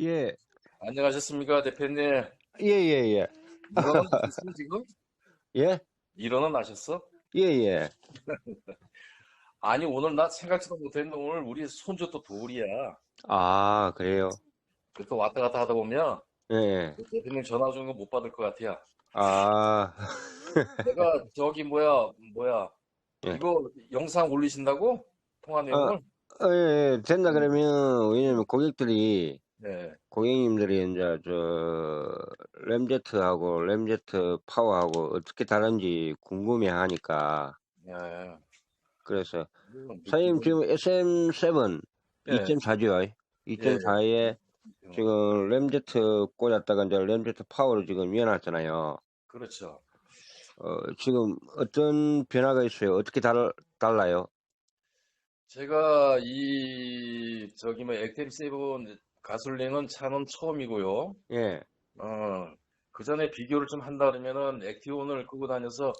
예, 안녕하셨습니까, 대표님? 예, 예, 예. 일어는 나셨어, 지금? 예? 일어는 나셨어? 예, 예. 아니, 오늘 나 생각지도 못했는데 오늘 우리 손주 또 돌이야. 아, 그래요? 그래서 왔다 갔다 하다 보면 예. 대표님 전화 주는 거 못 받을 것 같아요. 아, 내가 저기 뭐야, 뭐야. 예. 이거 영상 올리신다고? 통화 내용을? 어, 예, 예. 된다 그러면, 왜냐면 고객들이, 네. 고객님들이 이제 저, 램제트하고 램제트 파워하고 어떻게 다른지 궁금해 하니까, 예. 그래서, 이건 사장님 지금 SM7 예. 2.4죠? 2.4에 지금 램제트 꽂았다가 이제 램제트 파워로 지금 이어놨잖아요. 그렇죠. 어, 지금 어떤 변화가 있어요? 어떻게 달, 달라요? 제가 이 저기 뭐 액템 세븐 가솔린은 차는 처음이고요. 예, 어, 그 전에 비교를 좀 한다 그러면은 액티온을 끄고 다녀서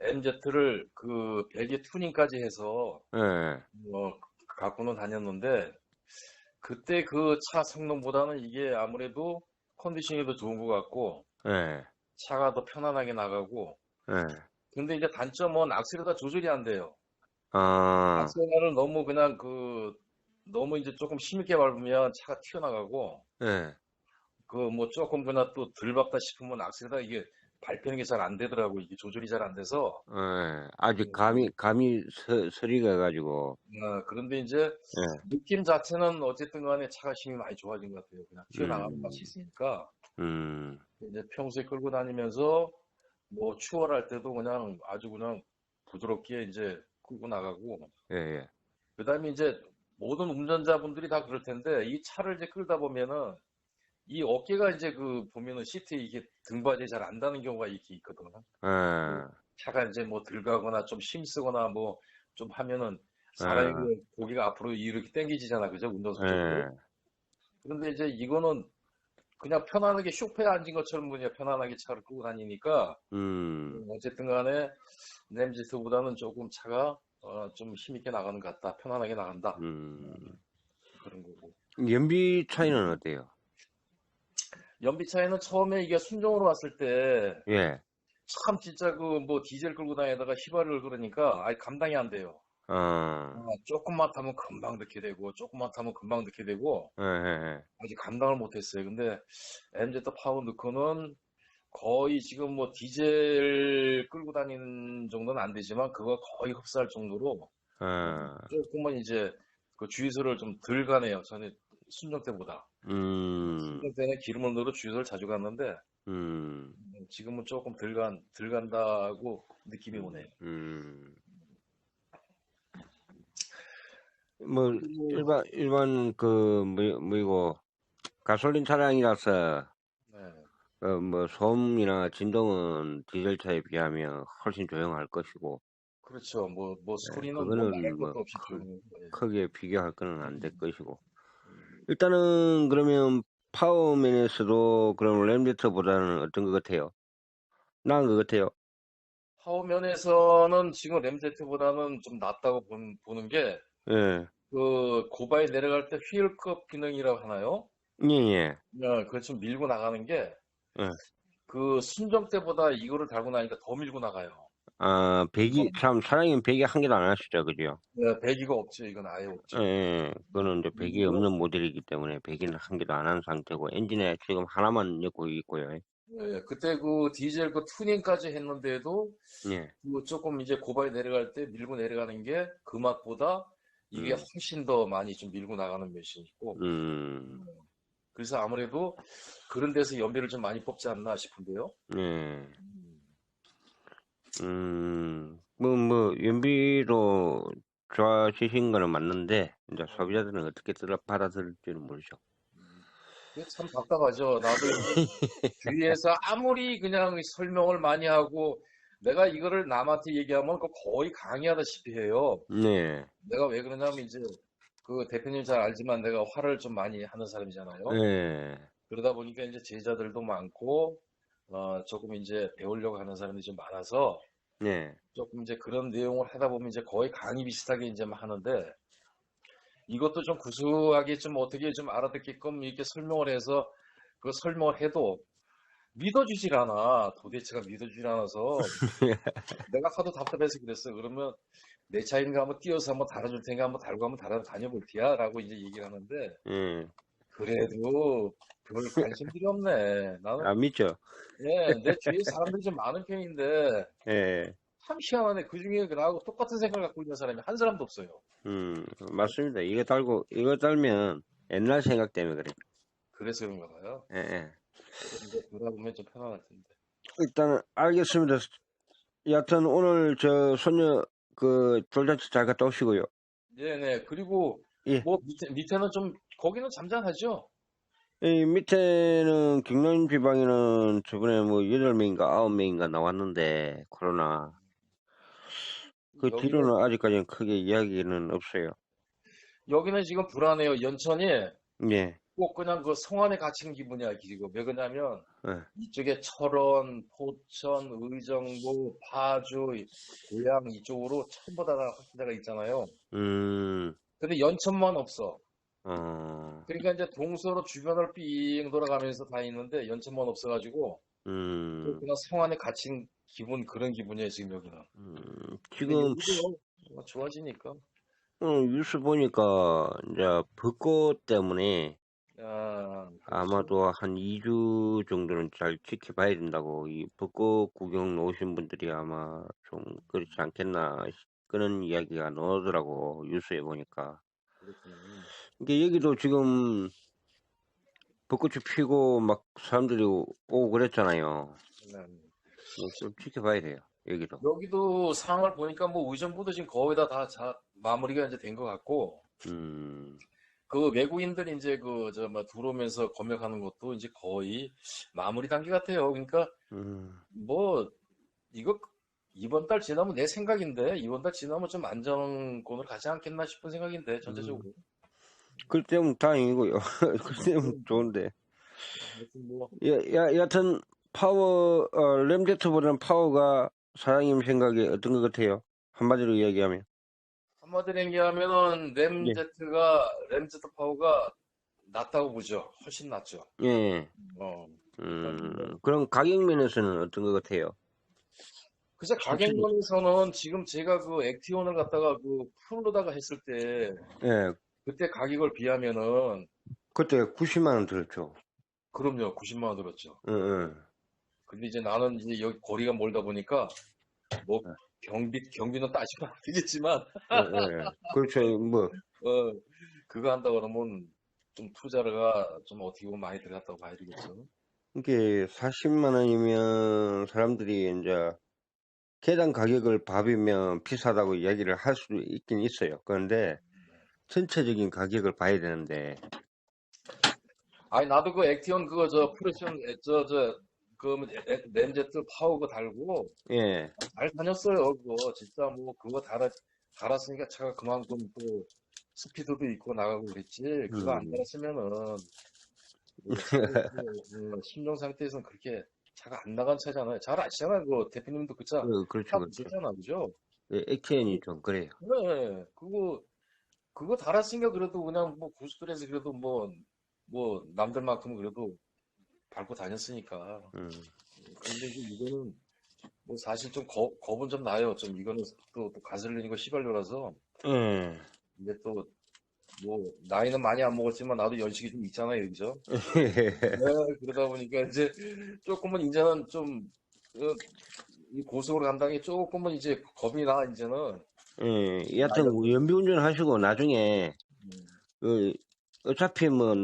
MZ를 그 배기 튜닝까지 해서 예, 뭐 갖고는 다녔는데 그때 그 차 성능보다는 이게 아무래도 컨디션이 더 좋은 것 같고 예, 차가 더 편안하게 나가고 예. 근데 이제 단점은 악셀에다 조절이 안 돼요. 아, 악셀을 너무 그냥 그 너무 이제 조금 힘있게 밟으면 차가 튀어나가고 예, 그뭐 조금 그냥 또덜 밟다 싶으면 악셀에다 이게 밟히는 게 잘 안 되더라고 이게 조절이 잘 안 돼서. 예. 아직 감이, 감이 서, 서리가 가지고, 어, 그런데 이제 느낌 자체는 어쨌든 간에 차가 힘이 많이 좋아진 것 같아요. 그냥 튀어나가는 음. 맛이 있으니까. 음, 이제 평소에 끌고 다니면서 뭐 추월할 때도 그냥 아주 그냥 부드럽게 이제 끌고 나가고. 예, 예. 그다음에 이제 모든 운전자분들이 다 그럴 텐데 이 차를 이제 끌다 보면은 이 어깨가 이제 그 보면은 시트에 이게 등받이에 잘안 닿는 경우가 이렇게 있거든. 예, 차가 이제 뭐 들가거나 좀 힘쓰거나 뭐 좀 하면은 사람이 아. 그 고개가 앞으로 이렇게 당기지잖아, 그죠? 운전석 예, 쪽으로. 그런데 이제 이거는 그냥 편안하게 쇼파에 앉은 것처럼 그냥 편안하게 차를 끌고 다니니까 음, 어쨌든 간에 램지스보다는 조금 차가 어, 좀 힘있게 나가는 것 같다. 편안하게 나간다. 음. 그런 거고. 연비 차이는 어때요? 연비 차이는 처음에 이게 순정으로 왔을 때 예, 참 진짜 그 뭐 디젤 끌고 다니다가 휘발유를 그러니까 아예 감당이 안 돼요. 어, 어, 조금만 타면 금방 넣게 되고 조금만 타면 금방 넣게 되고 예, 예, 아직 감당을 못했어요. 근데 MZ 파워 넣고는 거의 지금 뭐 디젤 끌고 다니는 정도는 안 되지만 그거 거의 흡사할 정도로 어, 조금은 이제 그 주유소를 좀 덜 가네요. 전에 순정 때보다. 음, 순정 때는 기름을 넣으러 주유소를 자주 갔는데 음, 지금은 조금 덜 간, 덜 간다고 느낌이 오네요. 음. 뭐, 일반, 일반, 그, 뭐, 뭐이고, 가솔린 차량이라서, 네. 어, 뭐, 소음이나 진동은 디젤 차에 비하면 훨씬 조용할 것이고, 그렇죠. 뭐, 뭐 소리는 뭐 그거는 뭐 것도 없이 그- 조용히. 예. 크게 비교할 거는 안 될 것이고. 일단은, 그러면, 파워면에서도, 그럼 램제트보다는 어떤 것 같아요? 나은 것 같아요? 파워 면에서는 지금 램제트보다는 좀 낫다고 본- 보는 게, 예, 그 고바에 내려갈 때 휠컵 기능이라고 하나요? 예, 예. 어, 그걸 좀 밀고 나가는 게, 예. 그 순정 때보다 이거를 달고 나니까 더 밀고 나가요. 아, 배기, 참, 사장님 배기 한 개도 안 하시죠, 그죠? 네, 배기가 없죠. 이건 아예 없죠. 예, 예. 그거는 이제 배기 그리고- 없는 모델이기 때문에 배기는 한 개도 안 한 상태고, 엔진에 지금 하나만 넣고 있고요. 예, 그때 그 디젤 그 튜닝까지 했는데도 예, 그 조금 이제 고바에 내려갈 때 밀고 내려가는 게 그 맛보다 이게 음. 훨씬 더 많이 좀 밀고 나가는 맛이 있고 음, 그래서 아무래도 그런 데서 연비를 좀 많이 뽑지 않나 싶은데요. 예. 음, 뭐, 뭐, 연비로 좋아하시신 거는 맞는데, 이제 소비자들은 어떻게 들어 받아들일지는 모르죠. 참 답답하죠. 나도 주위에서 아무리 그냥 설명을 많이 하고 내가 이거를 남한테 얘기하면 거의 강의하다시피 해요. 네, 내가 왜 그러냐면 이제 그 대표님 잘 알지만 내가 화를 좀 많이 하는 사람이잖아요. 예, 그러다 보니까 이제 제자들도 많고 어, 조금 이제 배우려고 하는 사람들이 좀 많아서 네, 조금 이제 그런 내용을 하다 보면 이제 거의 강의 비슷하게 이제 막 하는데 이것도 좀 구수하게 좀 어떻게 좀 알아듣게끔 이렇게 설명을 해서 그 설명을 해도 믿어주질 않아. 도대체가 믿어주질 않아서 내가 하도 답답해서 그랬어. 그러면 내 차인가 한번 띄어서 한번 달아줄 테니까 한번 달고 한번 달아 다녀볼 테야 라고 이제 얘기를 하는데 예. 그래도 별 관심들이 없네. 나는 안 믿죠? 예, 내 주위에 사람들이 좀 많은 편인데 예. 참 희한하네. 그 중에 나하고 똑같은 생각을 갖고 있는 사람이 한 사람도 없어요. 음, 맞습니다. 이거 달고, 이거 달면 옛날 생각 때문에 그래. 그래서 그런가 봐요. 예, 예. 이제 돌아보면 좀 편안할 텐데. 일단은 알겠습니다. 여하튼 오늘 저 손녀 그 돌잔치 잘 갔다 오시고요. 네네. 그리고 예. 뭐 밑에 밑에는 좀 거기는 잠잠하죠. 이 밑에는 경남 지방에는 저번에 뭐 8명인가 9명인가 나왔는데 코로나 그 여기는- 뒤로는 아직까지는 크게 이야기는 없어요. 여기는 지금 불안해요. 연천이 예. 꼭 그냥 그 성안에 갇힌 기분이야 지금. 왜 그러냐면 예. 이쪽에 철원, 포천, 의정부, 파주, 고양 이쪽으로 전부 다 확진자가 있잖아요. 음. 근데 연천만 없어. 어. 그러니까 이제 동서로 주변을 삥 돌아가면서 다 있는데 연천만 없어가지고 음. 그냥 성안에 갇힌 기분 그런 기분이에요 지금 여기는. 음. 지금 뭐 좋아지니까. 오늘 뉴스 보니까 이제 벚꽃 때문에 아, 아마도 한 2주 정도는 잘 지켜봐야 된다고 이 벚꽃 구경 오신 분들이 아마 좀 그렇지 않겠나 싶- 그런 이야기가 나오더라고 뉴스에 보니까. 이게 여기도 지금 벚꽃이 피고 막 사람들이 오고 그랬잖아요. 네. 뭐좀 지켜봐야 돼요 여기도. 여기도 상황을 보니까 뭐 의정부도 지금 거의 다, 다 자- 마무리가 이제 된 것 같고. 음, 그 외국인들 이제 그저뭐 들어오면서 검역하는 것도 이제 거의 마무리 단계 같아요. 그러니까 음, 뭐 이거 이번 달 지나면 내 생각인데 이번 달 지나면 좀 안정권을 가지 않겠나 싶은 생각인데 전체적으로. 그럴 때면 다행이고요. 그럴 때면 좋은데. 뭐. 여, 여, 여하튼 파워 어, 램제트보다는 파워가 사장님 생각에 어떤 것 같아요? 한마디로 이야기하면 한마디로 얘기하면은 예. 램제트가 램제트 파워가 낫다고 보죠. 훨씬 낫죠. 예, 어. 음, 그럼 가격 면에서는 어떤 것 같아요? 그래서 솔직히. 가격 면에서는 지금 제가 그 액티온을 갖다가 그 풀로다가 했을 때 예, 그때 가격을 비하면은 그때 90만 원 들었죠. 그럼요 90만 원 들었죠. 응, 응. 근데 이제 나는 이제 여기 거리가 멀다 보니까 뭐 네. 경비 경비는 따지면 안 되겠지만 예, 예. 그렇죠. 뭐 어 그거 한다 그러면 좀 투자가 좀 어떻게 보면 많이 들어갔다고 봐야 되겠죠. 이게 40만 원이면 사람들이 이제 계단 가격을 밥이면 비싸다고 이야기를 할 수도 있긴 있어요. 그런데 전체적인 가격을 봐야 되는데 아니 나도 그 액티온 그거 저 프레션 저저 그 램제트 그거 달고 예, 잘 다녔어요 그거. 진짜 뭐 그거 달아 달았으니까 차가 그만큼 또 스피드도 있고 나가고 그랬지. 그거 안 음. 달았으면은 뭐 차가 그, 음, 심정 상태에서는 그렇게 차가 안 나간 차잖아요. 잘 아시잖아요 그 대표님도 그차 그, 그렇죠, 차 그렇죠. 보셨잖아 그죠? 예, 액션이 좀 그래요. 네 그거 그거 달았으니까 그래도 그냥 뭐 고속도로에서 그래도 뭐뭐 남들만큼 그래도 밟고 다녔으니까 음, 근데 이거는 뭐 사실 좀 겁, 겁은 좀 나요. 좀 이거는 또, 또 가슬리는 시발료라서 예. 근데 또 뭐 나이는 많이 안 먹었지만 나도 연식이 좀 있잖아요, 그죠? 예. 네, 그러다 보니까 이제 조금은 이제는 좀 어, 이 고속으로 간다는 게 조금은 이제 겁이 나 이제는 예, 여하튼 연비 운전 하시고 나중에 음, 그 어차피 뭐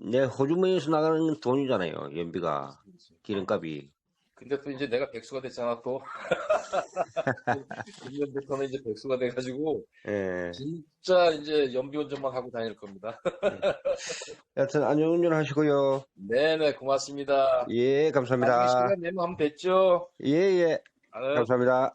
내 호주머니에서 나가는 건 돈이잖아요. 연비가 기름값이. 근데 또 이제 내가 백수가 됐잖아 또 1년부터는 이제 백수가 돼가지고 예. 진짜 이제 연비 운전만 하고 다닐 겁니다. 여하튼 안전운전 하시고요. 네네 고맙습니다. 예, 감사합니다. 시간 내면 하면 됐죠? 예, 예. 아유, 감사합니다.